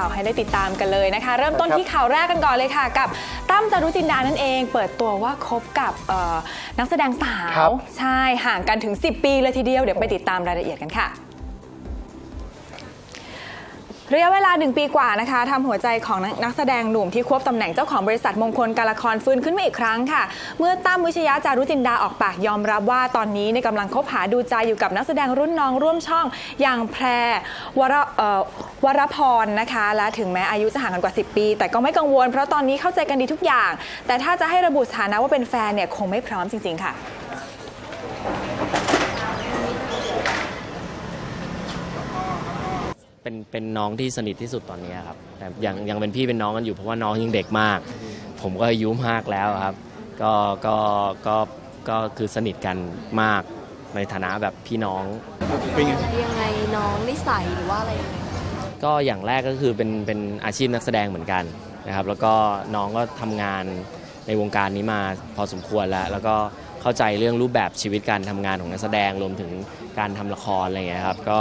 าวให้ได้ติดตามกันเลยนะคะ เริ่มต้นครับที่ข่าวแรกกันก่อนเลยค่ะ กับตั้มจารุจินดานั่นเอง เปิดตัวว่าคบกับเอ่อนักแสดงสาครัวบใช่ห่างกันถึง 10 ปีเลยทีเดียวเดี๋ยวไปติดตามรายละเอียดกันค่ะ ระยะเวลาหนึ่งปีกว่านะคะทำหัวใจของนักแสดงหนุ่มที่ควบตำแหน่งเจ้าของบริษัทมงคลการละครฟื้นขึ้นมาอีกครั้งค่ะ เมื่อตั้มวิชยาจารุจินดาออกปากยอมรับว่าตอนนี้ในกำลังคบหาดูใจอยู่กับนักแสดงรุ่นน้องร่วมช่อง อย่างแพรวรวรพรนะคะ และถึงแม้อายุจะห่างกันกว่า 10 ปี แต่ก็ไม่กังวลเพราะตอนนี้เข้าใจกันดีทุกอย่าง แต่ถ้าจะให้ระบุสถานะว่าเป็นแฟนเนี่ยคงไม่พร้อมจริง ๆ ค่ะ เป็นเป็นน้องที่สนิทที่สุดตอนนี้ครับแต่ยังยังเป็นพี่เป็นน้องกันอยู่เพราะว่าน้องยังเด็กมาก ผมก็อายุมากแล้วครับ ก็ก็ก็ก็คือสนิทกันมากในฐานะแบบพี่น้องยังไงน้องนิสัยหรือว่าอะไรยังไงก็อย่างแรกก็คือเป็นเป็นอาชีพนักแสดงเหมือนกันนะครับ แล้วก็น้องก็ทำงานในวงการนี้มาพอสมควรแล้ว แล้วก็เข้าใจเรื่องรูปแบบชีวิตการทำงานของนักแสดงรวมถึงการทำละครอะไรอย่างเงี้ยครับก็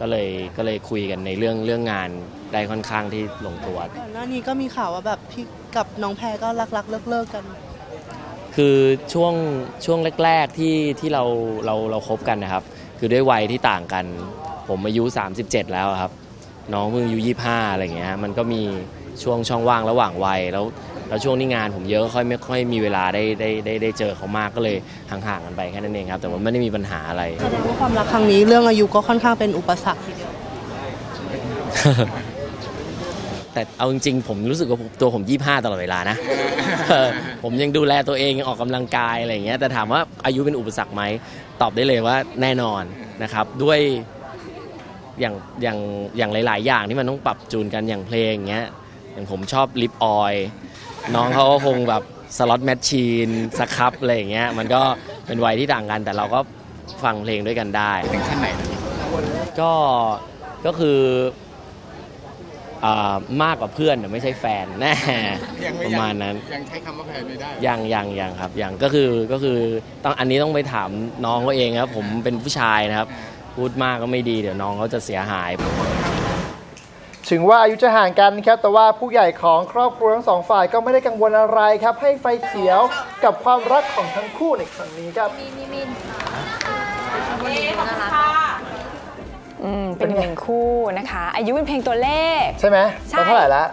ก็เลยก็เลยคุยกันในเรื่องเรื่องงานได้ค่อนข้างที่ลงตัว ก่อนหน้านี้ก็มีข่าวว่าแบบพี่กับน้องแพรก็รักๆเลิกๆกัน คือช่วงช่วงแรก ๆที่ที่เราเราเราคบกันนะครับ คือด้วยวัยที่ต่างกัน ผมอายุ 37 แล้วอะครับ น้องเพิ่งอายุ25อะไรอย่างเงี้ยมันก็มีช่วงช่องว่างระหว่างวัยแล้ว แล้วช่วงนี้งานผมเยอะค่อยไม่ค่อยมีเวลาได้ได้ได้ได้เจอเขามากก็เลยห่างๆกันไปแค่นั้นเองครับ แต่ว่าไม่ได้มีปัญหาอะไร แสดงว่าความรักครั้งนี้เรื่องอายุก็ค่อนข้างเป็นอุปสรรคทีเดียวแต่เอาจริงๆผมรู้สึกว่าตัวผม 25 ตลอดเวลานะเออผมยังดูแลตัวเองยังออกกำลังกายอะไรอย่างเงี้ยแต่ถามว่าอายุเป็นอุปสรรคไหมตอบได้เลยว่าแน่นอนนะครับด้วยอย่างอย่างอย่างหลาย ๆ อย่างที่มันต้องปรับจูนกันอย่างเพลงอย่างเงี้ย อย่างผมชอบลิปออยน้องเขาก็คงแบบสล็อตแมชชีนสครับอะไรอย่างเงี้ยมันก็เป็นวัยที่ต่างกัน แต่เราก็ฟังเพลงด้วยกันได้ถึงขั้นไหนนะก็ก็คืออ่ามากกว่าเพื่อนแต่ไม่ใช่แฟนแน่ยังไม่ประมาณนั้นยังใช้คำว่าแฟนไม่ได้ยังยังยังครับยังก็คือก็คือต้องอันนี้ต้องไปถามน้องเขาเองครับ ผมเป็นผู้ชายนะครับ พูดมากก็ไม่ดีเดี๋ยวน้องเขาจะเสียหาย ถึงว่าอายุจะห่างกันครับ แต่ว่าผู้ใหญ่ของครอบครัวทั้งสองฝ่ายก็ไม่ได้กังวลอะไรครับ ให้ไฟเขียวกับความรักของทั้งคู่ในครั้งนี้ครับอืมเป็นอีกหนึ่งคู่นะคะ อายุเป็นเพียงตัวเลข ใช่ไหมใช่เราเท่าไหร่ละ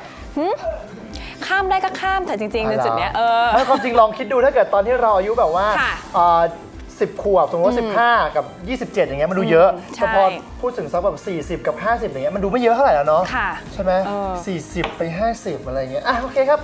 ข้ามได้ก็ข้ามแต่จริงๆในจุดเนี้ยเออไม่ความจริงลองคิดดูถ้าเกิดตอนที่เราอายุแบบว่า ค่ะสิบขวบสมมติว่า 15 กับ 27 อย่างเงี้ยมันดูเยอะใช่แต่พอพูดถึงสักแบบ 40 กับ 50 อย่างเงี้ยมันดูไม่เยอะเท่าไหร่แล้วเนาะค่ะใช่ไหมเออ 40 ไป 50 อะไรเงี้ยอะโอเคครับ